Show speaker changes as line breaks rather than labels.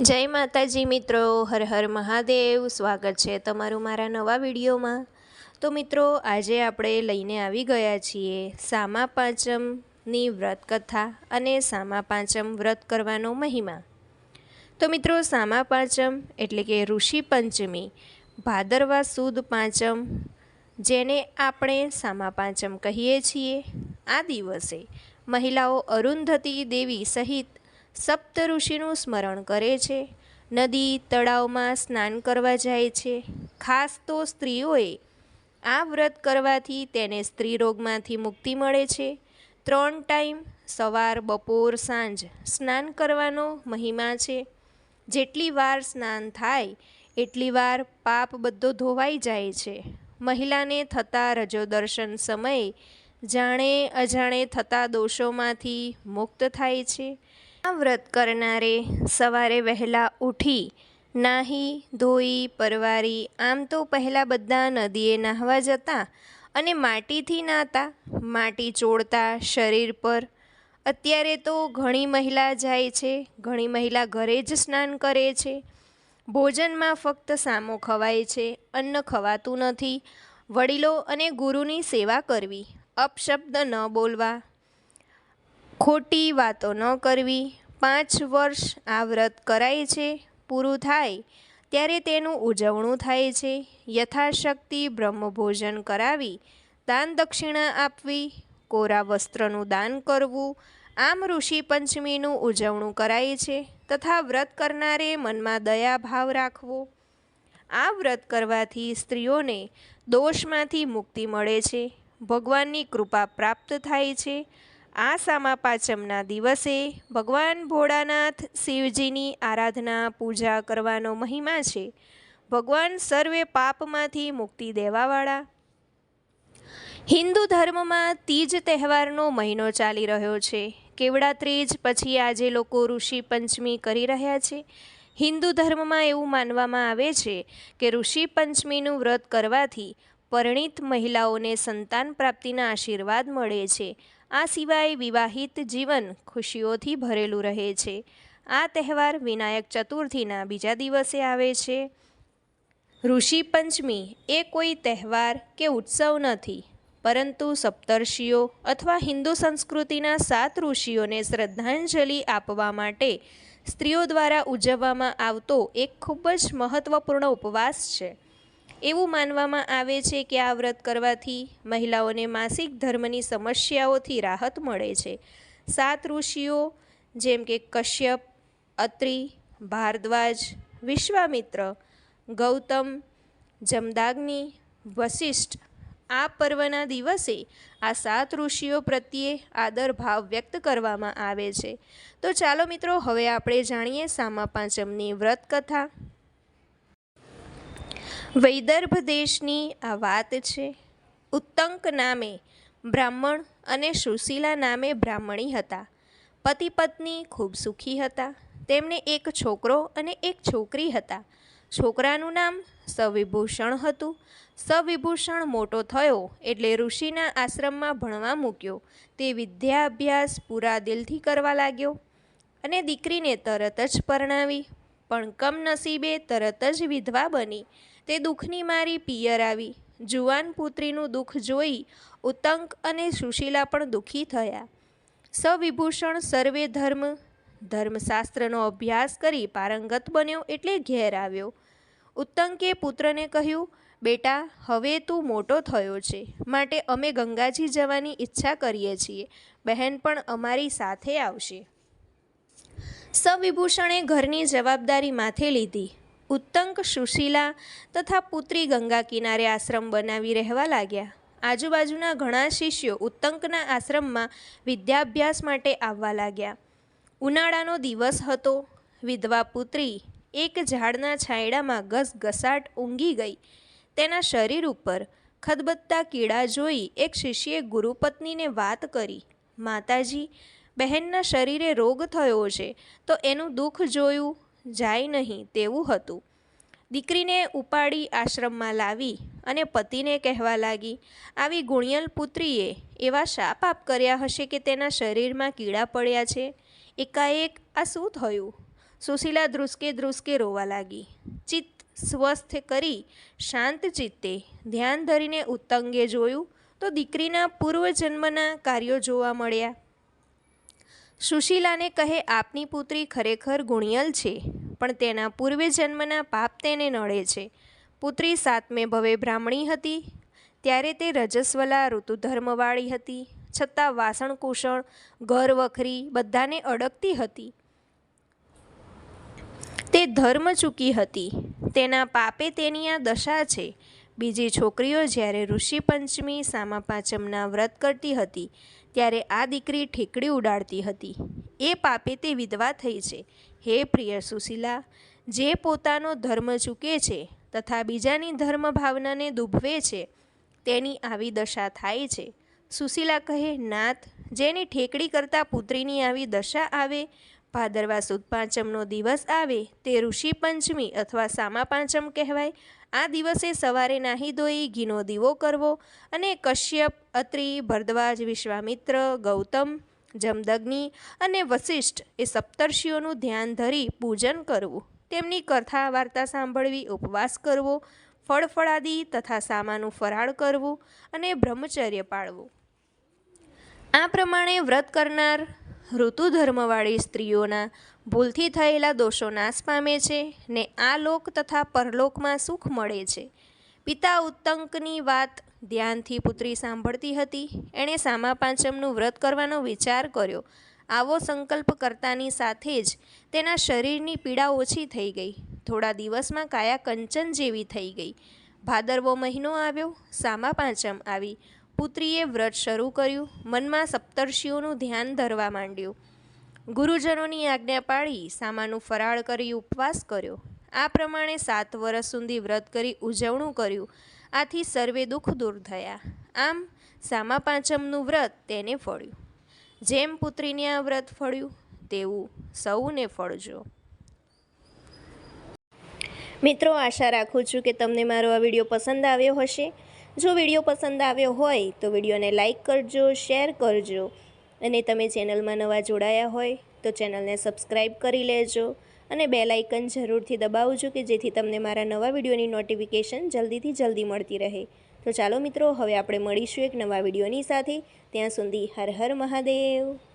જય માતાજી મિત્રો, હર હર મહાદેવ, સ્વાગત છે તમારું મારા નવા વિડીયોમાં. તો મિત્રો, આજે આપણે લઈને આવી ગયા છીએ સામા પાંચમની વ્રત કથા અને સામા પાંચમ વ્રત કરવાનો મહિમા. તો મિત્રો, સામા પાંચમ એટલે કે ઋષિ પંચમી, ભાદરવા સુદ પાંચમ, જેને આપણે સામા પાંચમ કહીએ છીએ. આ દિવસે મહિલાઓ અરુંધતી દેવી સહિત સપ્ત ઋષિનું સ્મરણ કરે છે. નદી તળાવમાં સ્નાન કરવા જાય છે. ખાસ તો સ્ત્રીઓએ આ વ્રત કરવાથી તેને સ્ત્રી રોગમાંથી મુક્તિ મળે છે. ત્રણ ટાઈમ સવાર, બપોર, સાંજ સ્નાન કરવાનો મહિમા છે. જેટલી વાર સ્નાન થાય, એટલી વાર પાપ બધો ધોવાઈ જાય છે. મહિલાને થતા રજોદર્શન સમયે જાણે અજાણે થતા દોષોમાંથી મુક્ત થાય છે. આ વ્રત કરનારે સવારે વહેલા ઉઠી નાહી, ધોઈ, પરવારી, આમ તો પહેલાં બધા નદીએ નાહવા જતા અને માટીથી નાહતા, માટી ચોળતા શરીર પર. અત્યારે તો ઘણી મહિલા જાય છે, ઘણી મહિલા ઘરે જ સ્નાન કરે છે. ભોજનમાં ફક્ત સામો ખવાય છે, અન્ન ખવાતું નથી. વડીલો અને ગુરુની સેવા કરવી, અપશબ્દ ન બોલવા. ખોટી વાતો ન કરવી. પાંચ વર્ષ આ વ્રત કરાય છે, પૂરું થાય, ત્યારે તેનું ઉજવણું થાય છે. યથાશક્તિ બ્રહ્મભોજન કરાવી, દાન દક્ષિણા આપવી, કોરા વસ્ત્રનું દાન કરવું, આમ ઋષિ પંચમીનું ઉજવણું કરાય છે તથા વ્રત કરનારે મનમાં દયા ભાવ રાખવો. આ વ્રત કરવાથી સ્ત્રીઓને દોષમાંથી મુક્તિ મળે છે. ભગવાનની કૃપા પ્રાપ્ત થાય છે. આ સામા પાંચમના દિવસે ભગવાન ભોળાનાથ શિવજીની આરાધના, પૂજા કરવાનો મહિમા છે. ભગવાન સર્વે પાપમાંથી મુક્તિ દેવાવાળા. હિન્દુ ધર્મમાં તીજ તહેવારનો મહિનો ચાલી રહ્યો છે. કેવડા ત્રીજ પછી આજે લોકો ઋષિ પંચમી કરી રહ્યા છે. હિન્દુ ધર્મમાં એવું માનવામાં આવે છે કે ઋષિ પંચમીનું વ્રત કરવાથી પરિણીત મહિલાઓને સંતાન પ્રાપ્તિના આશીર્વાદ મળે છે. આ સિવાય વિવાહિત જીવન ખુશીઓથી ભરેલું રહે છે. આ તહેવાર વિનાયક ચતુર્થીના બીજા દિવસે આવે છે. ઋષિ પંચમી એ કોઈ તહેવાર કે ઉત્સવ નથી, પરંતુ સપ્તર્ષિઓ અથવા હિન્દુ સંસ્કૃતિના સાત ઋષિઓને શ્રદ્ધાંજલિ આપવા માટે સ્ત્રીઓ દ્વારા ઉજવવામાં આવતો એક ખૂબ જ મહત્ત્વપૂર્ણ ઉપવાસ છે. એવું માનવામાં આવે છે કે આ વ્રત કરવાથી મહિલાઓને માસિક ધર્મની સમસ્યાઓથી રાહત મળે છે. સાત ઋષિઓ, જેમ કે કશ્યપ, અત્રિ, ભારદ્વાજ, વિશ્વામિત્ર, ગૌતમ, જમદાગ્નિ વશિષ્ઠ આ પર્વના દિવસે આ સાત ઋષિઓ પ્રત્યે આદર ભાવ વ્યક્ત કરવામાં આવે છે. તો ચાલો મિત્રો, હવે આપણે જાણીએ સામા પાંચમની વ્રત કથા. વૈદર્ભ દેશની આ વાત છે. ઉત્તંક નામે બ્રાહ્મણ અને સુશીલા નામે બ્રાહ્મણી હતા. પતિ પત્ની ખૂબ સુખી હતા. તેમને એક છોકરો અને એક છોકરી હતા. છોકરાનું નામ સવિભૂષણ હતું. સવિભૂષણ મોટો થયો એટલે ઋષિના આશ્રમમાં ભણવા મૂક્યો. તે વિદ્યાભ્યાસ પૂરા દિલથી કરવા લાગ્યો અને દીકરીને તરત જ પરણાવી. પણ કમનસીબે તરત જ વિધવા બની. તે દુઃખની મારી પિયર આવી. જુવાન પુત્રીનું દુઃખ જોઈ ઉત્તંક અને સુશીલા પણ દુઃખી થયા. સવિભૂષણ સર્વે ધર્મ, ધર્મશાસ્ત્રનો અભ્યાસ કરી પારંગત બન્યો એટલે ઘેર આવ્યો. ઉત્તંકે પુત્રને કહ્યું, બેટા, હવે તું મોટો થયો છે. માટે અમે ગંગાજી જવાની ઈચ્છા કરીએ છીએ. બહેન પણ અમારી સાથે આવશે. સવિભૂષણે ઘરની જવાબદારી માથે લીધી. ઉત્તંક સુશીલા તથા પુત્રી ગંગા કિનારે આશ્રમ બનાવી રહેવા લાગ્યા. આજુબાજુના ઘણા શિષ્યો ઉત્તંકના આશ્રમમાં વિદ્યાભ્યાસ માટે આવવા લાગ્યા. ઉનાળાનો દિવસ હતો. વિધવા પુત્રી એક ઝાડના છાંયડામાં ઘસઘસાટ ઊંઘી ગઈ. તેના શરીર ઉપર ખદબત્તા કીડા જોઈ એક શિષ્યે ગુરુપત્નીને વાત કરી, માતાજી, બહેનના શરીરે રોગ થયો છે, તો એનું દુઃખ જોયું? જાય નહીં તેવું હતું. દીકરીને ઉપાડી આશ્રમમાં લાવી અને પતિને કહેવા લાગી, આવી ગુણિયલ પુત્રીએ એવા શાપ આપ કર્યા હશે કે તેના શરીરમાં કીડા પડ્યા છે? એકાએક આ શું થયું? સુશીલા ધ્રુસકે ધ્રુસકે રોવા લાગી. ચિત્ત સ્વસ્થ કરી શાંત ચિત્તે ધ્યાન ધરીને ઉત્તંગે જોયું તો દીકરીના પૂર્વજન્મના કાર્યો જોવા મળ્યા. સુશીલાને કહે, આપની પુત્રી ખરેખર ગુણિયલ છે, પણ તેના પૂર્વે જન્મના પાપ તેને નડે છે. પુત્રી સાતમે ભવે બ્રાહ્મણી હતી, ત્યારે તે રજસ્વલા, ઋતુધર્મવાળી હતી, છતાં વાસણકુસણ ઘર વખરી બધાને અડકતી હતી. તે ધર્મ ચૂકી હતી. તેના પાપે તેની આ દશા છે. બીજી છોકરીઓ જ્યારે ઋષિ પંચમી, સામા પાંચમના વ્રત કરતી હતી, ત્યારે આ દીકરી ઠેકડી ઉડાડતી હતી. એ પાપે તે વિધવા થઈ છે. હે પ્રિય સુશીલા, જે પોતાનો ધર્મ ચૂકે છે તથા બીજાની ધર્મ ભાવનાને દુભવે છે, તેની આવી દશા થાય છે. સુશીલા કહે, નાથ, જેની ઠેકડી કરતાં પુત્રીની આવી દશા આવે ભાદરવા સુદ પાંચમનો દિવસ આવે તે ઋષિ પંચમી અથવા સામા પાંચમ કહેવાય. આ દિવસે સવારે નાહી ધોઈ ઘીનો દીવો કરવો અને કશ્યપ, અત્રિ, ભરદ્વાજ, વિશ્વામિત્ર, ગૌતમ, જમદગ્નિ અને વશિષ્ઠ એ સપ્તર્ષિઓનું ધ્યાન ધરી પૂજન કરવું. તેમની કથા વાર્તા સાંભળવી, ઉપવાસ કરવો, ફળફળાદિ તથા સામાનું ફરાળ કરવું અને બ્રહ્મચર્ય પાળવું. આ પ્રમાણે વ્રત કરનાર ઋતુ ધર્મવાળી સ્ત્રીઓના ભૂલથી થયેલા દોષો નાશ પામે છે ને આ લોક તથા પરલોકમાં સુખ મળે છે. પિતા ઉત્તંકની વાત ધ્યાનથી પુત્રી સાંભળતી હતી. એણે સામા પાંચમનું વ્રત કરવાનો વિચાર કર્યો. આવો સંકલ્પ કરતાની સાથે જ તેના શરીરની પીડા ઓછી થઈ ગઈ. થોડા દિવસમાં કાયા કંચન જેવી થઈ ગઈ. ભાદરવો મહિનો આવ્યો. સામા પાંચમ આવી. પુત્રીએ વ્રત શરૂ કર્યું. મનમાં સપ્તર્ષિઓનું ધ્યાન ધરવા માંડ્યું. ગુરુજનોની આજ્ઞા પાળી સામાનું ફરાળ કરી ઉપવાસ કર્યો. આ પ્રમાણે સાત વર્ષ સુધી વ્રત કરી ઉજવણું કર્યું. આથી સર્વે દુઃખ દૂર થયા. આમ સામા પાંચમનું વ્રત તેને ફળ્યું. જેમ પુત્રીને આ વ્રત ફળ્યું, તેવું સૌને ફળજો. મિત્રો, આશા રાખું છું કે તમને મારો આ વીડિયો પસંદ આવ્યો હશે. જો વીડિયો પસંદ આવ્યો હોય તો વિડીયોને લાઇક કરજો, શેર કરજો અને તમે ચેનલમાં નવા જોડાયા હોય તો ચેનલને સબસ્ક્રાઈબ કરી લેજો અને બે લાઇકન જરૂરથી દબાવજો કે જેથી તમને મારા નવા વિડીયોની નોટિફિકેશન જલ્દીથી જલ્દી મળતી રહે. તો ચાલો મિત્રો, હવે આપણે મળીશું એક નવા વિડીયોની સાથે. ત્યાં સુધી હર હર મહાદેવ.